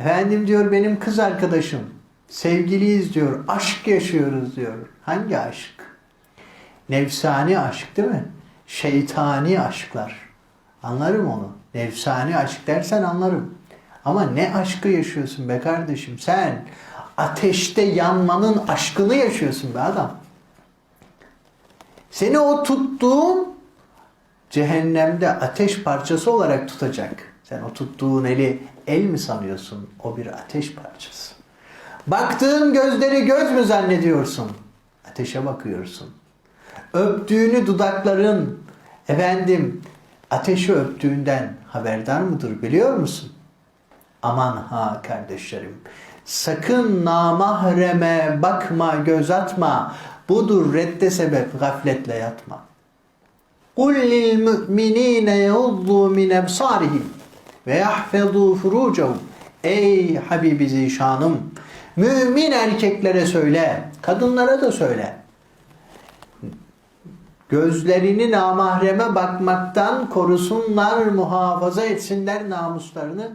Efendim diyor benim kız arkadaşım. Sevgiliyiz diyor. Aşk yaşıyoruz diyor. Hangi aşk? Nefsani aşk değil mi? Şeytani aşklar. Anlarım onu. Nefsani aşk dersen anlarım. Ama ne aşkı yaşıyorsun be kardeşim? Sen ateşte yanmanın aşkını yaşıyorsun be adam. Seni o tuttuğun cehennemde ateş parçası olarak tutacak. Sen o tuttuğun eli el mi sanıyorsun? O bir ateş parçası. Baktığın gözleri göz mü zannediyorsun? Ateşe bakıyorsun. Öptüğünü dudakların efendim ateşi öptüğünden haberdar mıdır biliyor musun? Aman ha kardeşlerim. Sakın namahreme bakma, göz atma. Budur redde sebep gafletle yatma. قُلْ لِلْمُؤْمِنِينَ يَغُضُّوا مِنْ اَبْصَارِهِمْ وَيَحْفَظُوا فُرُوجَهُمْ Ey Habibi Zişanım! Mümin erkeklere söyle, kadınlara da söyle. Gözlerini namahreme bakmaktan korusunlar, muhafaza etsinler namuslarını